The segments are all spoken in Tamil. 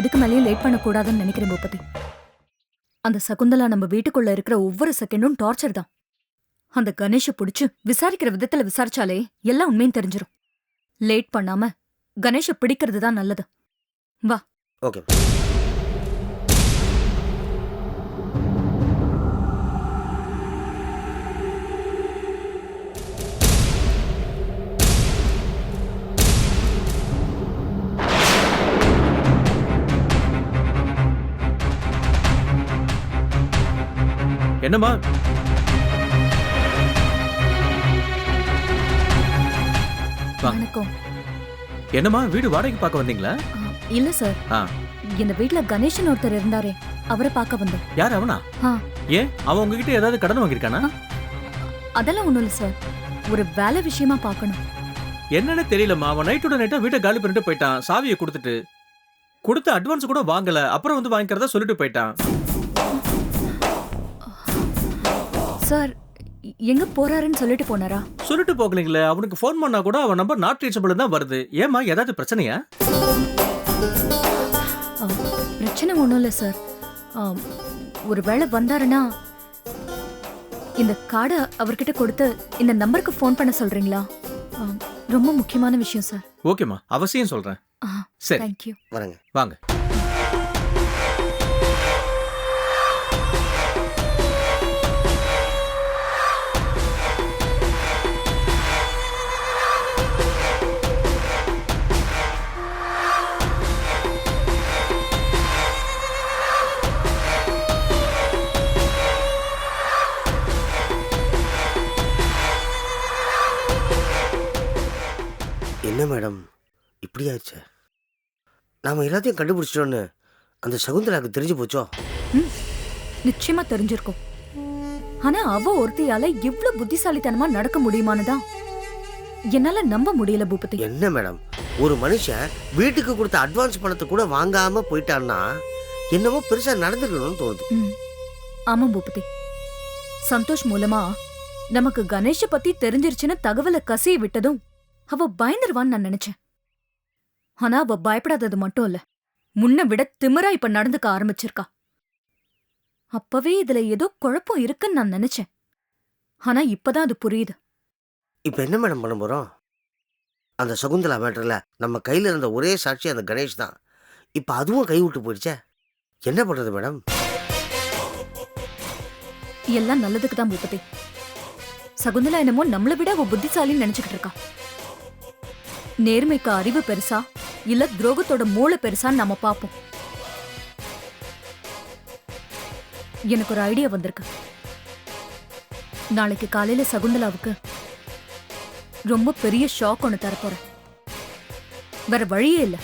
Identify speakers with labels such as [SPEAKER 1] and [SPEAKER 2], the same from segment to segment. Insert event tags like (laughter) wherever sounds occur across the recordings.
[SPEAKER 1] இதுக்கு மேலேயும் லேட் பண்ணக்கூடாதுன்னு நினைக்கிறேன் பூபதி. அந்த சகுந்தலா நம்ம வீட்டுக்குள்ள இருக்கிற ஒவ்வொரு செகண்டும் டார்ச்சர் தான். அந்த கணேஷ புடிச்சு விசாரிக்கிற விதத்துல விசாரிச்சாலே எல்லாம் உண்மையும் தெரிஞ்சிடும் லேட் பண்ணாம கணேஷை பிடிக்கிறது தான் நல்லது.
[SPEAKER 2] ஓகே
[SPEAKER 3] என்னம்மா.
[SPEAKER 1] வணக்கம்.
[SPEAKER 3] என்னம்மா வீடு வாடகைக்கு பார்க்க வந்தீங்களா?
[SPEAKER 1] இல்ல சார்.
[SPEAKER 3] ஆ.
[SPEAKER 1] இந்த வீட்ல கணேசன் ஒருத்தர் இருந்தாரே அவரை பார்க்க வந்தோம்.
[SPEAKER 3] யார் அவனா?
[SPEAKER 1] ஆ.
[SPEAKER 3] ஏன்? அவன் உங்ககிட்ட ஏதாவது கடன் வாங்கியிருக்கானா?
[SPEAKER 1] அதெல்லாம் ஒண்ணும் இல்ல சார். ஒரு வேலை விஷயமா பார்க்கணும்.
[SPEAKER 3] என்னன்னு தெரியலம்மா. அவன் நைட்டோட நைட்டா வீட்டை காலி பண்ணிட்டு போயிட்டான். சாவியை கொடுத்துட்டு கொடுத்த அட்வான்ஸ் கூட வாங்கல. அப்புறம் வந்து வாங்கிக்கிறதா சொல்லிட்டு போயிட்டான்.
[SPEAKER 1] சார் எங்க போறாருன்னு சொல்லிட்டு போனாரா?
[SPEAKER 3] சொல்லிட்டு போகலீங்களே அவனுக்கு ஃபோன் பண்ணா கூட அவன் நம்பர் நாட் ரீச்சபிள் தான் வருது. ஏமா ஏதாவது பிரச்சனையா?
[SPEAKER 1] ஆ, பிரச்சனை ஒன்றும் இல்லை சார். ஒரு வேளை வந்தாருன்னா இந்த கார்டை அவர்கிட்ட கொடுத்து இந்த நம்பருக்கு ஃபோன் பண்ண சொல்றீங்களா? ஆ, ரொம்ப முக்கியமான விஷயம் சார்.
[SPEAKER 3] ஓகேம்மா அவசியம் சொல்றேன். சரி.
[SPEAKER 1] தேங்க்யூ
[SPEAKER 2] வரேங்க.
[SPEAKER 3] வாங்க.
[SPEAKER 2] என்ன மேடம்? இப்படி ஆயிடுச்சு நாம எல்லாத்தையும் கண்டுபிடிச்சிட்டோன்னு அந்த சகுந்தலாவுக்கு தெரிஞ்சு போச்சோ?
[SPEAKER 1] நிச்சயமா தெரிஞ்சிருக்கும். ஆனா அவ ஒருத்தியால இவ்ளோ புத்திசாலித்தனமா நடக்க முடியுமான்னு தான். என்னால நம்ப முடியல பூபதி.
[SPEAKER 2] என்ன மேடம்? ஒரு மனுஷன் வீட்டுக்கு கொடுத்த அட்வான்ஸ் பணத்தை கூட வாங்காம போயிட்டான்னா என்னவோ பெருசா நடந்துக்கணும்னு தோணுது.
[SPEAKER 1] ம். ஆமா பூபதி. சந்தோஷ் மூலமா நமக்கு கணேஷ பத்தி தெரிஞ்சிருச்சுன்னு தகவலை கசிய விட்டதும் அவ பயந்துருவான்னு நான் நினைச்சேன். ஆனா அவ பயப்படாதது மட்டும் இல்ல. முன்ன விட திமிரா இப்ப நடந்துக்க ஆரம்பிச்சிருக்கா. அப்பவே இதுல ஏதோ குழப்பம் இருக்குன்னு நான் நினைச்சேன். ஆனா இப்பதான் அது புரியுது.
[SPEAKER 2] இப்போ என்ன மேடம் பண்ண போறோம்? அந்த சகுந்தலா மேட்டர்ல நம்ம கையில இருந்த ஒரே சாட்சி அந்த கணேஷ் தான். இப்போ அதுவும் கை விட்டு போயிடுச்சே? என்ன பண்றது மேடம்?
[SPEAKER 1] எல்லாம் நல்லதுக்கு தான் பூபதி. சகுந்தலா என்னமோ நம்மள விட அவ புத்திசாலின்னு நினைச்சுக்கிட்டு இருக்கா. நேர்மைக்கு அறிவு பெருசா? இல்ல துரோகத்தோட மூளை பெருசான்னு நம்ம பார்ப்போம் எனக்கு ஒரு ஐடியா வந்திருக்கு. நாளைக்கு காலையில சகுந்தலாவுக்கு ரொம்ப பெரிய ஷாக் ஒன்று தரப்போறேன் வேற வழியே இல்லை.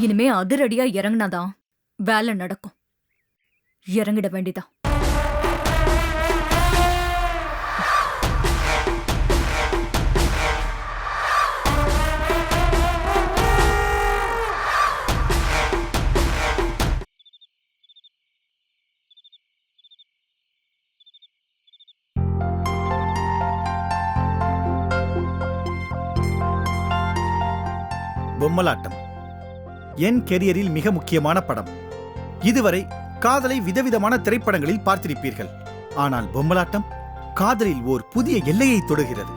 [SPEAKER 1] இனிமே அதிரடியா இறங்குனாதான் வேலை நடக்கும். இறங்கிட வேண்டிதான்.
[SPEAKER 4] பொம்மலாட்டம் என் கெரியரில் மிக முக்கியமான படம். இதுவரை காதலை விதவிதமான திரைப்படங்களில் பார்த்திருப்பீர்கள். ஆனால் பொம்மலாட்டம் காதலில் ஓர் புதிய எல்லையை தொடுகிறது.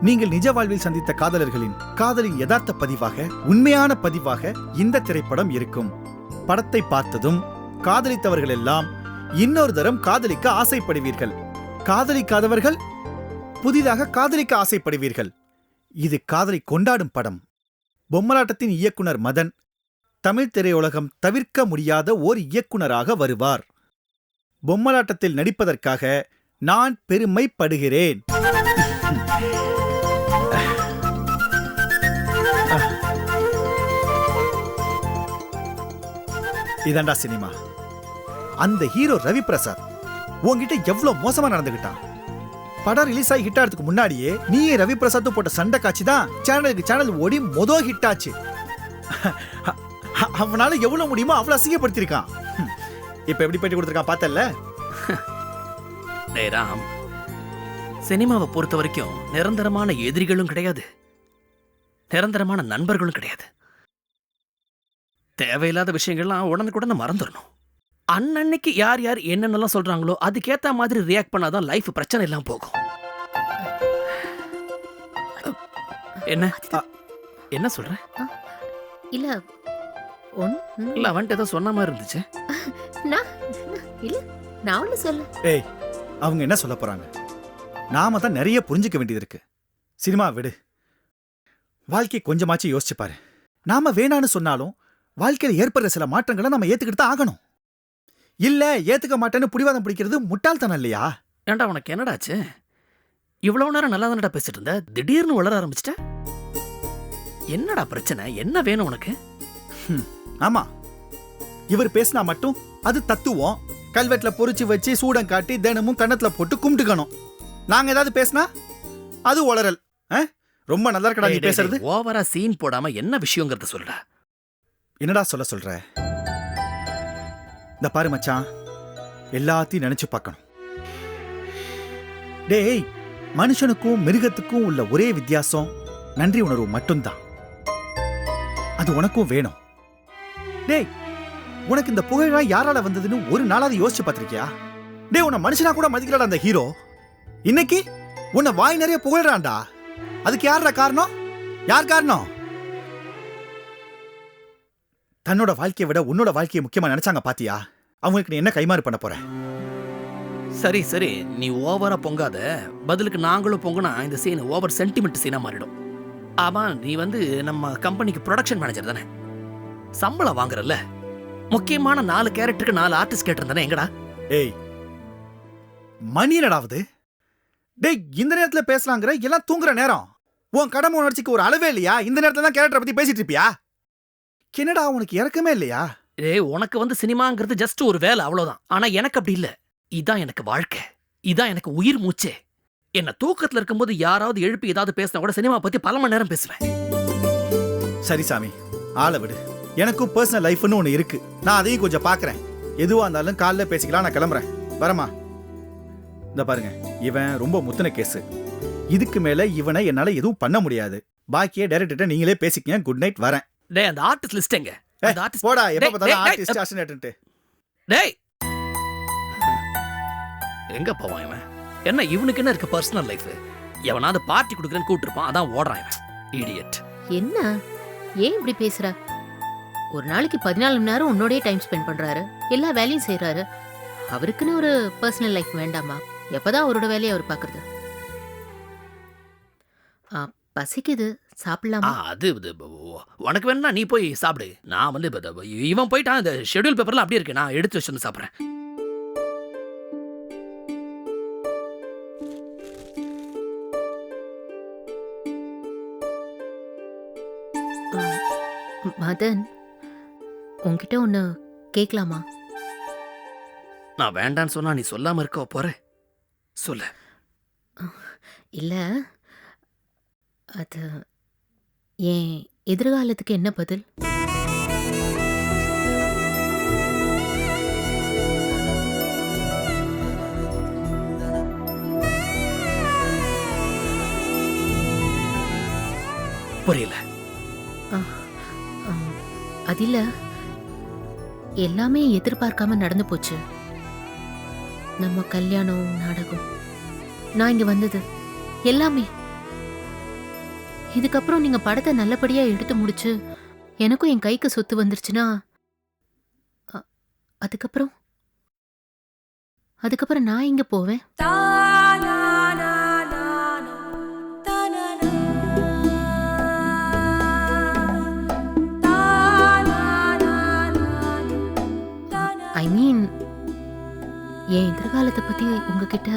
[SPEAKER 4] நீங்கள் நிஜ வாழ்வில் சந்தித்த காதலர்களின் காதலின் யதார்த்த பதிவாக உண்மையான பதிவாக இந்த திரைப்படம் இருக்கும். படத்தை பார்த்ததும் காதலித்தவர்கள் எல்லாம் இன்னொரு தரம் காதலிக்க ஆசைப்படுவீர்கள். காதலிக்காதவர்கள் புதிதாக காதலிக்க ஆசைப்படுவீர்கள். இது காதலை கொண்டாடும் படம். பொம்மலாட்டத்தின் இயக்குனர் மதன். தமிழ் திரையுலகம் தவிர்க்க முடியாத ஓர் இயக்குனராக வருவார். பொம்மலாட்டத்தில் நடிப்பதற்காக நான் பெருமைப்படுகிறேன். இதாண்டா சினிமா. அந்த ஹீரோ ரவி பிரசாத் உன்கிட்ட எவ்வளவு மோசமா நடந்துகிட்டான்? படம் ரிலீஸ் ஆகி ஹிட் ஆகிறதுக்கு முன்னாடியே நீயே ரவி பிரசாத்தும் போட்ட சண்டை காட்சி தான் சேனலுக்கு சேனல் ஓடி மொதல் ஹிட் ஆச்சு. (laughs) அவனால எவ்வளவு முடியுமோ அவ்வளவு அசிங்கப்படுத்திருக்கான் (laughs) இப்ப எப்படி பேட்டி கொடுத்துருக்கான் பார்த்தல்ல? (laughs)
[SPEAKER 5] டேய் ராம். சினிமாவை பொறுத்த வரைக்கும் நிரந்தரமான எதிரிகளும் கிடையாது. நிரந்தரமான நண்பர்களும் கிடையாது. தேவையில்லாத விஷயங்கள்லாம் உடனுக்குடனே மறந்துடணும். அன்னன்னைக்கு யார் யார் என்னென்னலாம் சொல்றாங்களோ அதுக்கேத்த மாதிரி ரியாக்ட் பண்ணாதான் லைஃப் பிரச்சனை இல்லாம போகும். என்ன? அ, என்ன சொல்ற?
[SPEAKER 6] இல்ல ஒன்
[SPEAKER 5] இல்ல அவன்ட்டு ஏதோ சொன்ன மாதிரி இருந்துச்சு.
[SPEAKER 6] நான் இல்ல நான் ஒண்ணு சொல்ல.
[SPEAKER 4] ஏய் அவங்க என்ன சொல்ல போறாங்க? நாம தான் நிறைய புரிஞ்சுக்க வேண்டியது இருக்கு. சினிமா விடு. வாழ்க்கை கொஞ்சமாச்சும் யோசிச்சு பாரு. நாம வேணான்னு சொன்னாலும் வாழ்க்கையில ஏற்படுற சில மாற்றங்களை நம்ம ஏத்துக்கிட்டு தான் ஆகணும். இல்ல ஏத்துக்க மாட்டேன்னு புடிவாதம் பிடிக்கிறது முட்டாள்தனம் இல்லையா?
[SPEAKER 5] ஏன்டா உனக்கு என்னடாச்சு? இவ்வளவு நேரம் நல்லா தானடா பேசிட்டு இருந்த திடீர்னு வளர ஆரம்பிச்சிட்ட? என்னடா பிரச்சனை? என்ன வேணும் உனக்கு?
[SPEAKER 4] ஆமா. இவர் பேசினா மட்டும் அது தத்துவம். கல்வெட்டுல பொறிச்சு வச்சு சூடம் காட்டி தினமும் கன்னத்துல போட்டு கும்பிட்டுக்கணும். நாங்க ஏதாவது பேசினா? அது உளறல்? ரொம்ப நல்லா இருக்கடா நீ பேசுறது.
[SPEAKER 5] ஓவரா சீன் போடாம என்ன விஷயங்கிறத சொல்லுடா.
[SPEAKER 4] என்னடா சொல்ல சொல்ற? இந்த பாரு மச்சான். எல்லாத்தையும் நினைச்சு பார்க்கணும். டேய் மனுஷனுக்கும் மிருகத்துக்கும் உள்ள ஒரே வித்தியாசம் நன்றி உணர்வு மட்டும்தான். அது உனக்கும் வேணும். டேய் உனக்கு இந்த புகழெல்லாம் யாரால வந்ததுன்னு ஒரு நாளாவது யோசிச்சு பார்த்திருக்கியா? டேய் உன்னை மனுஷனா கூட மதிக்கிறாடா அந்த ஹீரோ. இன்னைக்கு உன்னை வாய் நிறைய புகழ்றான்டா. அதுக்கு யாரா காரணம்? யார் காரணம்? தன்னோட வாழ்க்கையை விட உன்னோட வாழ்க்கையை முக்கியமா நினைச்சாங்க பாத்தியா? அவங்களுக்கு நீ என்ன கைமாறு பண்ண போற?
[SPEAKER 5] சரி சரி. நீ ஓவரா பொங்காத. பதிலுக்கு நாங்களும் பொங்குனா இந்த சீன் ஓவர் சென்டிமெண்ட் சீனா மாறிடும். ஆமா நீ வந்து நம்ம கம்பெனிக்கு ப்ரொடக்ஷன் மேனேஜர் தானே. சம்பளம் வாங்குறல்ல. முக்கியமான நாலு கேரக்டருக்கு நாலு ஆர்டிஸ்ட் கேட்டிருந்தானே எங்கடா?
[SPEAKER 4] ஏய் மணி என்னடாவது டேய் இந்த நேரத்துல பேசலாங்கிற எல்லாம் தூங்குற நேரம். உன் கடமை உணர்ச்சிக்கு ஒரு அளவே இல்லையா? இந்த நேரத்துல தான் கேரக்டரை பத்தி பேசிட்டு இருப்பியா? என்னடா உனக்கு இறக்கமே இல்லையா?
[SPEAKER 5] ஏய் உனக்கு வந்து சினிமாங்கிறது ஜஸ்ட் ஒரு வேலை அவ்வளவுதான். ஆனா எனக்கு அப்படி இல்ல. இதான் எனக்கு வாழ்க்கை. இதான் எனக்கு உயிர் மூச்சே. என்ன தூக்கத்துல இருக்கும்போது யாராவது எழுப்பி ஏதாவது பேசினா கூட சினிமா பத்தி பல மணி நேரம் பேசுவேன்.
[SPEAKER 4] சரி சாமி ஆளை விடு. எனக்கும் பர்சனல் லைஃப்னு ஒன்று இருக்கு. நான் அதையும் கொஞ்சம் பார்க்கறேன் எதுவா இருந்தாலும் காலைல பேசிக்கலாம் நான் கிளம்புறேன். வரமா இந்த பாருங்க இவன் ரொம்ப முத்தின கேஸ் இதுக்கு மேல இவனை என்னால எதுவும் பண்ண முடியாது. பாக்கியே டைரக்டர்கிட்ட நீங்களே பேசிக்கங்க. குட் நைட் வரேன்.
[SPEAKER 5] டேய் அந்த ஆர்டிஸ்ட் லிஸ்ட் எங்க? அந்த artist-
[SPEAKER 4] போடா எப்ப பார்த்தாலும் ஆர்டிஸ்ட் அசினேட்டு
[SPEAKER 5] டேய் எங்க போவான் இவன்? என்ன இவனுக்கு என்ன இருக்கு பர்சனல் லைஃப் எவனாவது பார்ட்டி கொடுக்குறேன்னு கூப்பிட்டுருப்பான் அதான் ஓடுறான் இவன். இடியட்
[SPEAKER 6] என்ன? ஏன் இப்படி பேசுற? ஒரு நாளைக்கு பதினாலு மணி நேரம் உன்னோடய டைம் ஸ்பெண்ட் பண்றாரு. எல்லா வேலையும் செய்றாரு. அவருக்குன்னு ஒரு பர்சனல் லைஃப் வேண்டாமா? எப்பதான் அவரோட வேலையை அவர் பாக்குறது ஆ, பசிக்குது. சாப்பிடலாமா?
[SPEAKER 5] அது இது, உனக்கு வேணும்னா நீ போய் சாப்பிடு. நான் வந்து இப்ப இந்த- இவன் போயிட்டான் இந்த ஷெட்யூல் பேப்பர்லாம் அப்படியே இருக்கு. நான் எடுத்து வச்சு வந்து சாப்பிட்றேன்
[SPEAKER 6] மதன் உன்கிட்ட ஒன்னு கேட்கலாமா
[SPEAKER 5] நான் வேண்டான்னு சொன்னா நீ சொல்லாம இருக்க போற. சொல்லு.
[SPEAKER 6] இல்ல அது என் எதிர்காலத்துக்கு என்ன பதில்?
[SPEAKER 5] புரியல.
[SPEAKER 6] ஆம், அதில்ல எல்லாமே எதிர்பார்க்காம நடந்து போச்சு. நம்ம கல்யாணம் நாடகம். நான் இங்க வந்தது. எல்லாமே. இதுக்கப்புறம் நீங்க படத்தை நல்லபடியா எடுத்து முடிச்சு எனக்கும் என் கைக்கு சொத்து வந்துருச்சுன்னா அதுக்கப்புறம்? அதுக்கப்புறம் நான் இங்க போவேன்? ஐ மீன் என் எதிர்காலத்தை பத்தி உங்ககிட்ட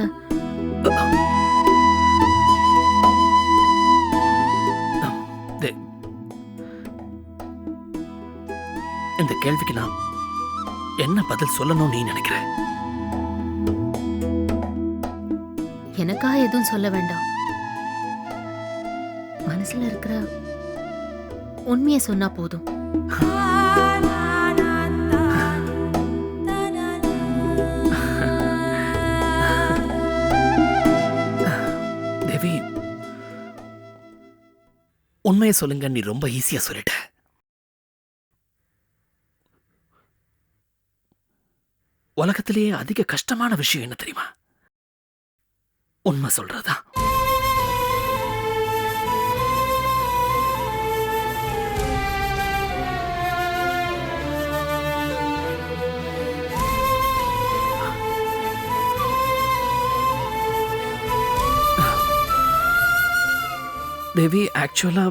[SPEAKER 5] கேள்விக்கு நான் என்ன பதில் சொல்லணும்னு நீ நினைக்கிற?
[SPEAKER 6] எனக்காக எதுவும் சொல்ல வேண்டாம். மனசுல இருக்கிற உண்மையை சொன்னா போதும்.
[SPEAKER 5] தேவி உண்மையை சொல்லுங்க நீ ரொம்ப ஈஸியா சொல்லிட்ட. உலகத்திலேயே அதிக கஷ்டமான விஷயம் என்ன தெரியுமா? உண்மை சொல்றதா? தேவி ஆக்சுவலா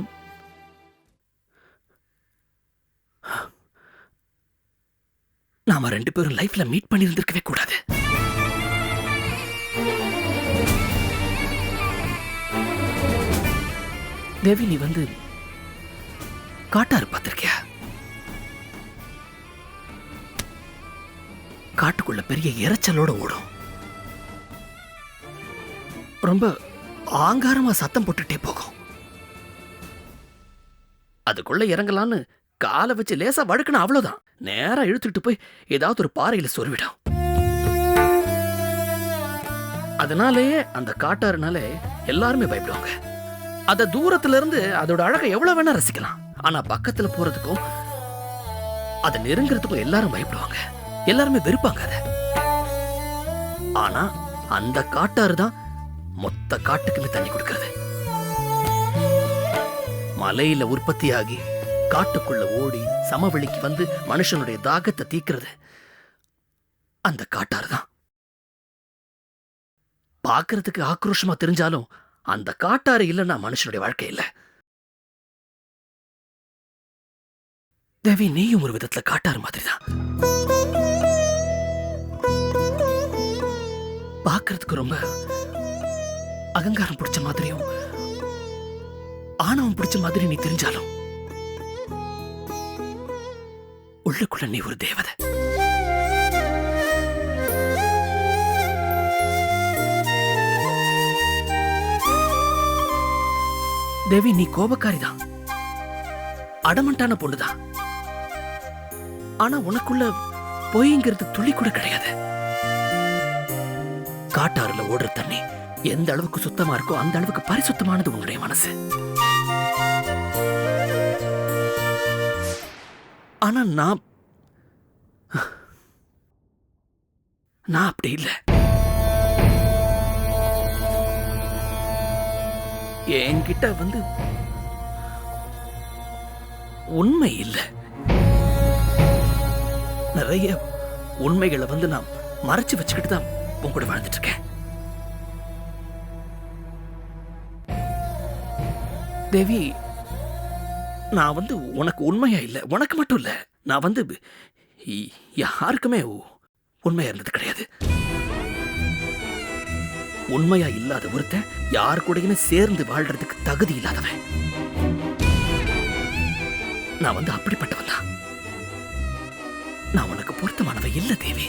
[SPEAKER 5] நாம ரெண்டு பேரும் லைஃப்ல மீட் பண்ணியிருந்திருக்கவே கூடாது. தேவி நீ வந்து காட்டாறு பார்த்திருக்கியா? காட்டுக்குள்ள பெரிய இறைச்சலோட ஓடும். ரொம்ப ஆங்காரமா சத்தம் போட்டுட்டே போகும். அதுக்குள்ள இறங்கலான்னு காலை வச்சு லேசா வழுக்குன அவ்வளவுதான். நேரா இழுத்துட்டு போய் ஏதாவது ஒரு பாறையில சொருவிடும். அதனாலேயே அந்த காட்டாறுனால எல்லாருமே பயப்படுவாங்க. அத தூரத்துல இருந்து அதோட அழகை எவ்வளவு வேணா ரசிக்கலாம். ஆனா பக்கத்துல போறதுக்கும் அதை நெருங்குறதுக்கும் எல்லாரும் பயப்படுவாங்க. எல்லாருமே வெறுப்பாங்க அத. ஆனா அந்த காட்டாறு தான் மொத்த காட்டுக்குமே தண்ணி கொடுக்கறது. மலையில உற்பத்தியாகி காட்டுக்குள்ள ஓடி சமவெளிக்கு வந்து மனுஷனுடைய தாகத்தை தீக்கிறது அந்த காட்டாறு தான் பார்க்கறதுக்கு ஆக்ரோஷமா தெரிஞ்சாலும் அந்த காட்டாறு இல்லைன்னா மனுஷனுடைய வாழ்க்கை இல்ல. தேவி நீயும் ஒரு விதத்துல காட்டாறு மாதிரிதான். பார்க்கறதுக்கு ரொம்ப அகங்காரம் பிடிச்ச மாதிரியும் ஆணவம் பிடிச்ச மாதிரி நீ தெரிஞ்சாலும் உள்ளுக்குள்ள நீ ஒரு தேவதை. தேவி நீ கோபக்காரிதான். அடமண்டான பொண்ணுதான். ஆனா உனக்குள்ள பொய்ங்கிறது துளி கூட கிடையாது. காட்டாறுல ஓடுற தண்ணி எந்த அளவுக்கு சுத்தமா இருக்கோ அந்த அளவுக்கு பரிசுத்தமானது உங்களுடைய மனசு. ஆனா நான் நான் அப்படி இல்லை. என்கிட்ட வந்து உண்மை இல்லை. நிறைய உண்மைகளை வந்து நான் மறைச்சு வச்சுக்கிட்டு தான் உன் கூட வாழ்ந்துட்டு இருக்கேன். தேவி நான் வந்து உனக்கு உண்மையா இல்லை உனக்கு மட்டும் இல்லை. நான் வந்து யாருக்குமே உண்மையா இருந்தது கிடையாது. உண்மையா இல்லாத ஒருத்தன் யார் கூடயுமே சேர்ந்து வாழ்றதுக்கு தகுதி இல்லாதவன். நான் வந்து அப்படிப்பட்டவன் தான். நான் உனக்கு பொருத்தமானவன் இல்ல தேவி.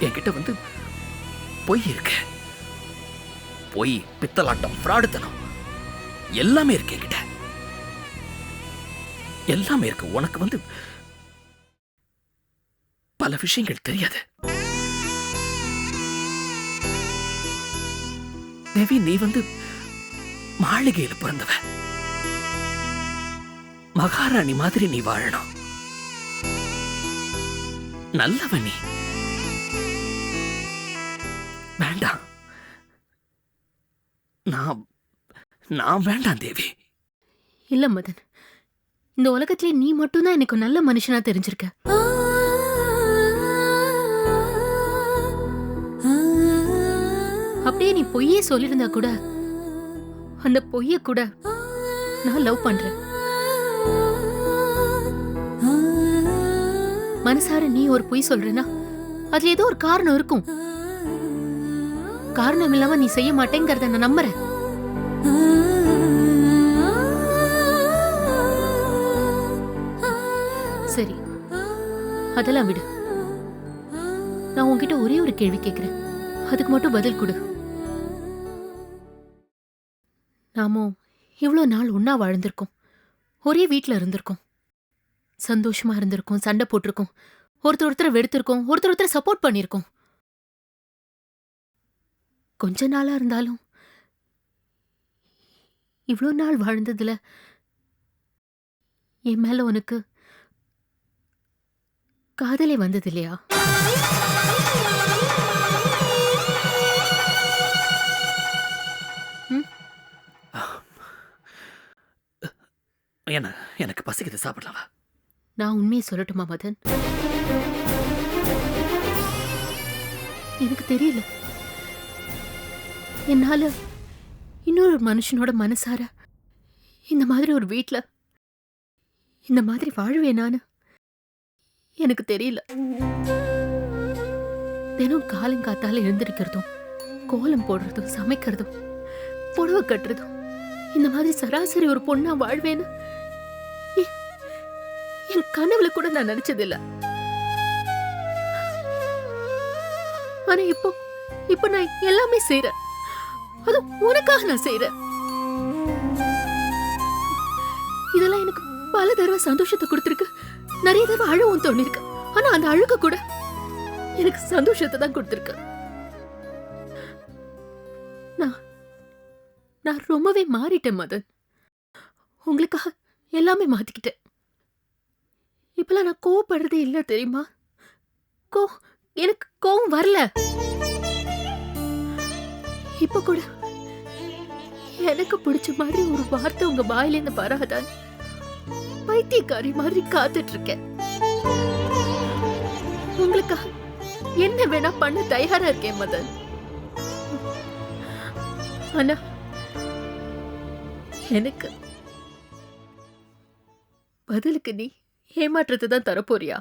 [SPEAKER 5] என்கிட்ட வந்து பொய் இருக்கு. பொய் பித்தலாட்டம் ஃப்ராடுத்தனம். எல்லாமே இருக்கு என்கிட்ட எல்லாமே இருக்கு. உனக்கு வந்து பல விஷயங்கள் தெரியாது. தேவி நீ வந்து மாளிகையில பிறந்தவ. மகாராணி மாதிரி நீ வாழணும். நல்லவ நீ. வேண்டாம். நான் நான் வேண்டாம் தேவி.
[SPEAKER 6] இல்ல மதன். இந்த உலகத்திலே நீ மட்டும்தான் எனக்கு நல்ல மனுஷனா தெரிஞ்சிருக்க. அப்படியே நீ பொய்யே சொல்லியிருந்தா கூட அந்த பொய்ய கூட நான் லவ் பண்றேன். மனசார நீ ஒரு பொய் சொல்றேன்னா அதுல ஏதோ ஒரு காரணம் இருக்கும். காரணம் இல்லாம நீ செய்ய மாட்டேங்கிறத நான் நம்புறேன். அதெல்லாம் விடு. நான் உன்கிட்ட ஒரே ஒரு கேள்வி கேட்குறேன் அதுக்கு மட்டும் பதில் கொடு. நாமும் இவ்வளோ நாள் ஒன்றா வாழ்ந்திருக்கோம். ஒரே வீட்டில் இருந்திருக்கோம். சந்தோஷமா இருந்திருக்கோம் சண்டை போட்டிருக்கோம். ஒருத்தர் ஒருத்தர் வெறுத்திருக்கோம் ஒருத்தர் ஒருத்தர் சப்போர்ட் பண்ணியிருக்கோம். கொஞ்ச நாளா இருந்தாலும் இவ்வளோ நாள் வாழ்ந்ததுல என் மேலே உனக்கு காதலே வந்தது இல்லையா
[SPEAKER 5] என்ன எனக்கு பசிக்குது சாப்பிடலாமா
[SPEAKER 6] நான் உண்மையை சொல்லட்டுமா மதன்? எனக்கு தெரியல. என்னால இன்னொரு மனுஷனோட மனசார இந்த மாதிரி ஒரு வீட்ல இந்த மாதிரி வாழ்வேனான்னு எனக்கு தெரியல. தினம் காலங்காத்தால எழுந்திருக்கிறதும் கோலம் போடுறதும் சமைக்கிறதும் புடவை கட்டுறதும் இந்த மாதிரி சராசரி ஒரு பொண்ணா வாழ்வேன்னு என் கனவுல கூட நான் நினைச்சதில்ல. ஆனா இப்போ இப்போ நான் எல்லாமே செய்யறேன் அது உனக்காக நான் செய்யறேன் இதெல்லாம் எனக்கு பல தடவை சந்தோஷத்தை கொடுத்துருக்கு. நிறைய தடவை அழுவும் தோணிருக்கு ஆனா அந்த அழுக கூட எனக்கு சந்தோஷத்தை தான் கொடுத்துருக்கு. நான் நான் ரொம்பவே மாறிட்டேன் மதன். உங்களுக்காக எல்லாமே மாத்திக்கிட்டேன். இப்பெல்லாம் நான் கோவப்படுறதே இல்லை தெரியுமா? கோ எனக்கு கோவம் வரல. இப்ப கூட எனக்கு பிடிச்ச மாதிரி ஒரு வார்த்தை உங்க வாயிலேருந்து வராதான் பைத்தியக்காரி மாதிரி காத்துட்டு இருக்கேன் உங்களுக்கு என்ன வேணா பண்ண தயாரா இருக்கேன் மதன். ஆனா எனக்கு பதிலுக்கு நீ ஏமாற்றத்தை தான் தரப்போறியா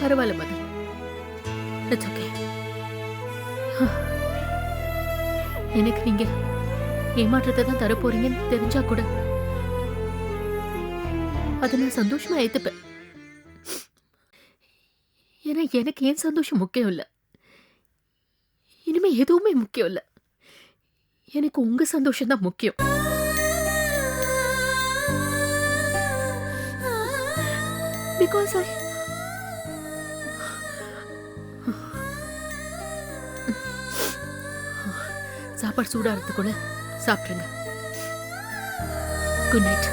[SPEAKER 6] பரவாயில்ல மதன். இட்ஸ் ஓகே எனக்கு நீங்க ஏமாற்றத்தை தான் தரப்போறீங்கன்னு தெரிஞ்சா கூட அதை நான் சந்தோஷமா ஏத்துப்பேன். ஏன்னா எனக்கு ஏன் சந்தோஷம் முக்கியம் இல்ல. இனிமே எதுவுமே முக்கியம் இல்ல. எனக்கு உங்க சந்தோஷம் தான் முக்கியம். பிகாஸ் ஐ சாப்பாடு சூடாகிறதுக்குள்ள சாப்பிட்ருங்க குட் நைட்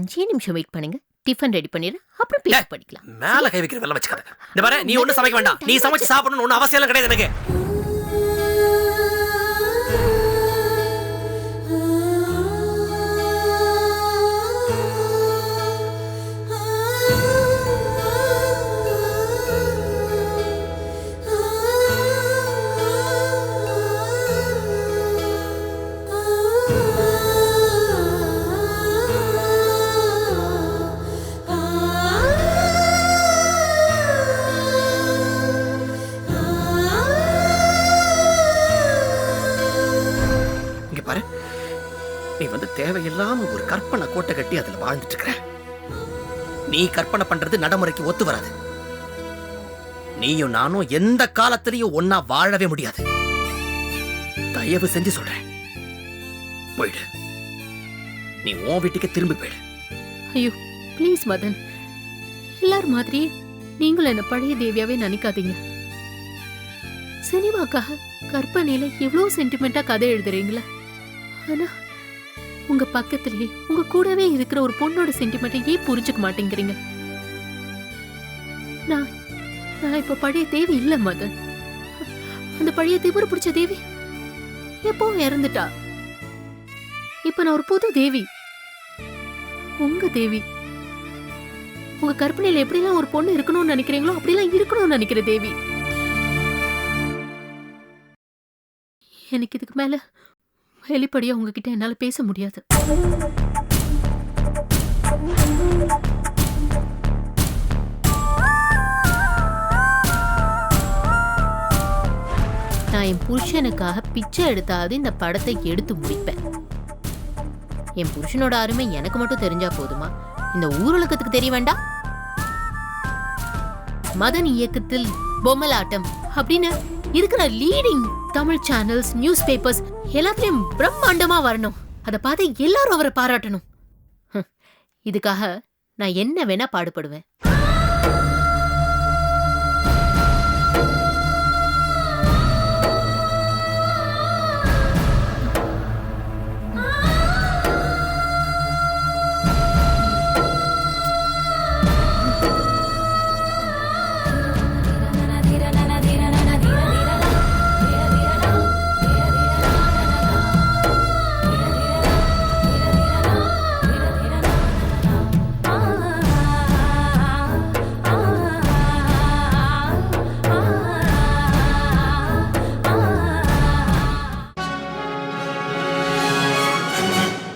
[SPEAKER 6] அஞ்சே நிமிஷம் வெயிட் பண்ணுங்க. டிஃபன் ரெடி பண்ணிடுறேன் அப்புறம் பேப்பர் படிக்கலாம்.
[SPEAKER 5] மேல கை வைக்கிற வெள்ள வச்சுக்காத. இந்த பாரு நீ ஒண்ணும் சமைக்க வேண்டாம். நீ சமைச்சு சாப்பிடணும்னு ஒண்ணும் அவசியம் கிடையாது எனக்கு. தேவையில்லாம ஒரு கற்பனை கோட்டை கட்டி அதுல வாழ்ந்துட்டு இருக்கிற. நீ கற்பனை பண்றது நடைமுறைக்கு ஒத்து வராது. நீயும் நானும் எந்த காலத்திலையும் ஒன்னா வாழவே முடியாது. தயவு செஞ்சு சொல்றேன் போயிடு. நீ உன் வீட்டுக்கு திரும்பி போயிடு.
[SPEAKER 6] ஐயோ ப்ளீஸ் மதன். எல்லார் மாதிரி நீங்களும் என்ன பழைய தேவியாவே நினைக்காதீங்க. சினிமாக்காக கற்பனையில எவ்வளவு சென்டிமெண்டா கதை எழுதுறீங்களா. ஆனா உங்க பக்கத்திலேயே உங்க கூடவே இருக்கிற ஒரு பொண்ணோட சென்டிமெண்ட்டை ஏன் புரிஞ்சுக்க மாட்டேங்கிறீங்க. நான் நான் இப்ப பழைய தேவி இல்ல மதன் அந்த பழைய திமிரு பிடிச்ச தேவி எப்போ இறந்துட்டா. இப்ப நான் ஒரு புது தேவி. உங்க தேவி. உங்க கற்பனையில எப்படிலாம் ஒரு பொண்ணு இருக்கணும்னு நினைக்கிறீங்களோ அப்படிலாம் இருக்கணும்னு நினைக்கிற தேவி. எனக்கு இதுக்கு மேல வெளிப்படையா உங்ககிட்ட என்னால பேச முடியாது. நான் என் புருஷனுக்காக பிச்சை எடுத்தாவது இந்த படத்தை எடுத்து முடிப்பேன். என் புருஷனோட அருமை எனக்கு மட்டும் தெரிஞ்சா போதுமா? இந்த ஊருலகத்துக்கு தெரிய வேண்டாம் மதன் இயக்கத்தில் பொம்மலாட்டம் அப்படின்னு இருக்கிற leading Tamil channels newspapers எல்லாத்துலயும் பிரம்மாண்டமா வரணும். அதை பார்த்து எல்லாரும் அவரை பாராட்டணும். இதுக்காக நான் என்ன வேணா பாடுபடுவேன்.